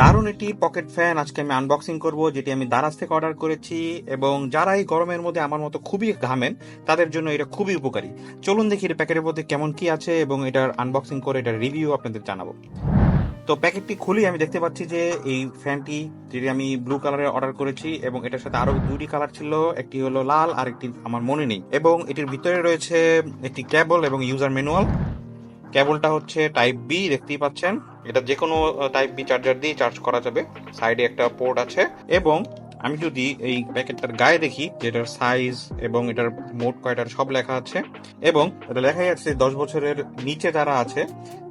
দারুণ একটি pocket fan আজকে আমি আনবক্সিং করব, যেটি আমি দারাজ থেকে অর্ডার করেছি এবং যারা এই গরমের মধ্যে আমার মতো খুবই ঘামেন, তাদের জন্য এটা খুবই উপকারী। চলুন দেখি এটা প্যাকেটের মধ্যে কেমন কি আছে এবং এটার আনবক্সিং করে এটার রিভিউ আপনাদের জানাব। তো প্যাকেটটি খুলি আমি দেখতে পাচ্ছি যে এই ফ্যানটি যেটি আমি ব্লু কালারের অর্ডার করেছি এবং এটার সাথে আরও দুটি কালার ছিল, একটি হলো লাল আর একটি আমার মনে নেই। এবং এটির ভিতরে রয়েছে একটি কেবল এবং ইউজার ম্যানুয়াল কেবলটা হচ্ছে টাইপ বি দেখতেই পাচ্ছেন। এটা যে কোনো টাইপ বি চার্জার দিয়ে চার্জ করা যাবে। সাইডে একটা পোর্ট আছে। এবং আমি যদি এই প্যাকেটটার গায়ে দেখি, যেটার সাইজ এবং এটার মোট কয়টার সব লেখা আছে, এবং এটা লেখাই আছে দশ বছরের নিচে যারা আছে,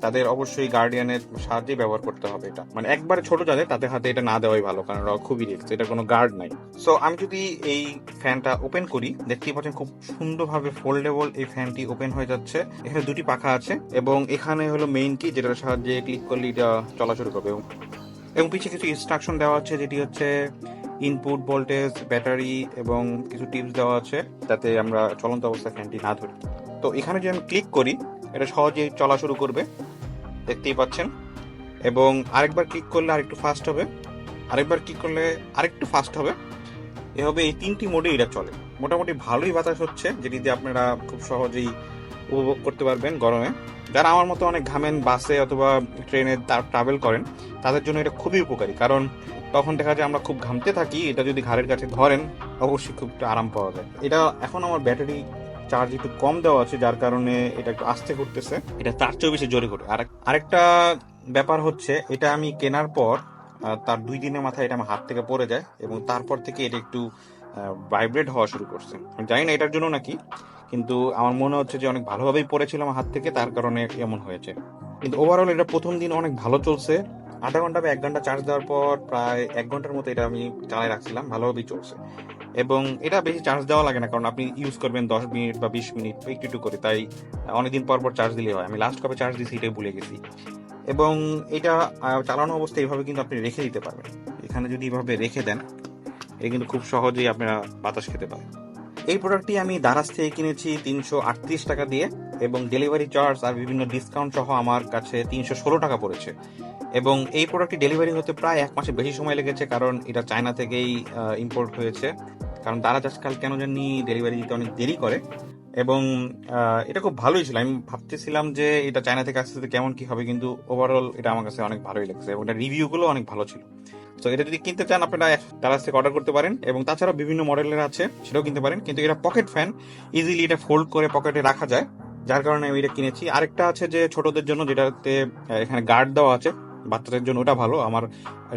তাদের অবশ্যই গার্ডিয়ানের সাহায্যে ব্যবহার করতে হবে এটা। মানে একবারে ছোট যাদের, তাদের হাতে এটা না দেওয়াই ভালো, কারণ ওরা খুবই রিস্ক এটা কোনো গার্ড নাই। সো আমি যদি এই ফ্যানটা ওপেন করি, দেখতেই পাচ্ছেন খুব সুন্দরভাবে ফোল্ডেবল এই ফ্যানটি ওপেন হয়ে যাচ্ছে। এখানে দুটি পাখা আছে, এবং এখানে হলো মেইন কি যেটার সাহায্যে ক্লিক করলে এটা চলা শুরু করবে। এবং এবং পিছিয়ে কিছু ইনস্ট্রাকশন দেওয়া হচ্ছে যেটি হচ্ছে ইনপুট ভোল্টেজ ব্যাটারি এবং কিছু টিপস দেওয়া আছে যাতে আমরা চলন্ত অবস্থায় ফ্যানটি না ধরি। তো এখানে যদি আমি ক্লিক করি, এটা সহজেই চলা শুরু করবে। দেখতেই পাচ্ছেন। এবং আরেকবার ক্লিক করলে আরেকটু ফাস্ট হবে। আরেকবার ক্লিক করলে আরেকটু ফাস্ট হবে। এভাবে এই তিনটি মোডে এটা চলে। মোটামুটি ভালোই বাতাস হচ্ছে, যেটি দিয়ে আপনারা খুব সহজেই উপভোগ করতে পারবেন গরমে। যারা আমার মতো অনেক ঘামেন বাসে অথবা ট্রেনে ট্রাভেল করেন, তাদের জন্য এটা খুবই উপকারী। কারণ তখন দেখা যায় আমরা খুব ঘামতে থাকি এটা যদি ঘাড়ের কাছে ধরেন অবশ্যই খুব একটু আরাম পাওয়া যায়। এটা এখন আমার ব্যাটারি চার্জ একটু কম দেওয়া আছে যার কারণে এটা একটু আস্তে করতেছে এটা তার চেয়েও বেশি জোরে করে আর আরেকটা ব্যাপার হচ্ছে এটা আমি কেনার পর তার দুই দিনের মাথায় এটা আমার হাত থেকে পড়ে যায় এবং তারপর থেকে এটা একটু ভাইব্রেট হওয়া শুরু করছে। আমি জানি না এটার জন্য নাকি কিন্তু আমার মনে হচ্ছে যে অনেক ভালোভাবেই পড়েছিল আমার হাত থেকে তার কারণে এমন হয়েছে। কিন্তু ওভারঅল এটা প্রথম দিন অনেক ভালো চলছে। আধা ঘণ্টা বা এক ঘণ্টা চার্জ দেওয়ার পর প্রায় এক ঘণ্টার মতো এটা আমি চালাই রাখছিলাম, ভালোভাবেই চলছে। এবং এটা বেশি চার্জ দেওয়া লাগে না, কারণ আপনি ইউজ করবেন দশ মিনিট বা বিশ মিনিট, একটু একটু করে। তাই অনেকদিন পর পর চার্জ দিলে হয়। আমি লাস্ট কবে চার্জ দিয়েছি, এটাই ভুলে গেছি। এবং এটা চালানো অবস্থায় এইভাবে কিন্তু আপনি রেখে দিতে পারবেন। এখানে যদি এভাবে রেখে দেন এটা কিন্তু খুব সহজেই আপনারা বাতাস খেতে পারেন। এই প্রোডাক্টটি আমি দারাজ থেকে কিনেছি তিনশো আটত্রিশ টাকা দিয়ে। এবং ডেলিভারি চার্জ আর বিভিন্ন ডিসকাউন্ট সহ আমার কাছে তিনশো ষোলো টাকা পড়েছে। এবং এই প্রোডাক্টটি ডেলিভারি হতে প্রায় এক মাসে বেশি সময় লেগেছে কারণ এটা চায়না থেকেই ইম্পোর্ট হয়েছে। কারণ দারাজ আজকাল কেন জানি ডেলিভারি দিতে অনেক দেরি করে। এবং এটা খুব ভালোই ছিল। আমি ভাবতেছিলাম যে এটা চায়না থেকে আসতে কেমন কি হবে, কিন্তু ওভারঅল এটা আমার কাছে অনেক ভালোই লাগছে এবং এটা রিভিউগুলো অনেক ভালো ছিল। তো এটা যদি কিনতে চান আপনারা দারাজ থেকে অর্ডার করতে পারেন এবং তাছাড়া বিভিন্ন মডেলের আছে, সেটাও কিনতে পারেন। কিন্তু এটা পকেট ফ্যান ইজিলি এটা ফোল্ড করে পকেটে রাখা যায়। যার কারণে আমি এটা কিনেছি। আরেকটা আছে যে ছোটদের জন্য যেটাতে এখানে গার্ড দেওয়া আছে, বাচ্চাদের জন্য ওটা ভালো। আমার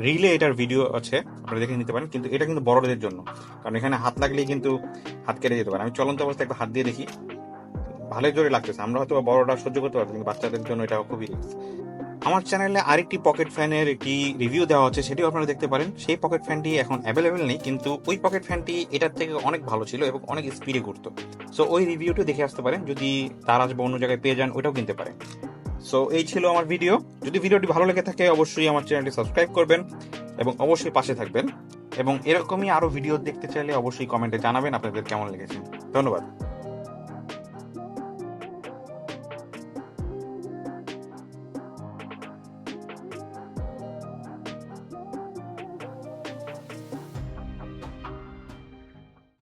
রিলে এটার ভিডিও আছে, আপনারা দেখে নিতে পারেন। কিন্তু এটা কিন্তু বড়দের জন্য। কারণ এখানে হাত লাগলেই কিন্তু হাত কেটে যেতে পারে। আমি চলন্ত অবস্থায় একটা হাত দিয়ে দেখি। ভালোই জোরে লাগতেছে। আমরা হয়তো বা বড়রা সহ্য করতে পারব, কিন্তু বাচ্চাদের জন্য এটা খুবই আমার চ্যানেলে আরেকটি পকেট ফ্যানের একটি রিভিউ দেওয়া হচ্ছে, সেটিও আপনারা দেখতে পারেন। সেই পকেট ফ্যানটি এখন অ্যাভেলেবেল নেই, কিন্তু ওই পকেট ফ্যানটি এটার থেকে অনেক ভালো ছিল এবং অনেক স্পিডে ঘুরতো। সো ওই রিভিউটা দেখে আসতে পারেন, যদি তার আসবে অন্য জায়গায় পেয়ে যান, ওইটাও কিনতে পারেন। সো এই ছিল আমার ভিডিও যদি ভিডিওটি ভালো লেগে থাকে, অবশ্যই আমার চ্যানেলটি সাবস্ক্রাইব করবেন এবং অবশ্যই পাশে থাকবেন। এবং এরকমই আরও ভিডিও দেখতে চাইলে অবশ্যই কমেন্টে জানাবেন আপনাদের কেমন লেগেছে। ধন্যবাদ।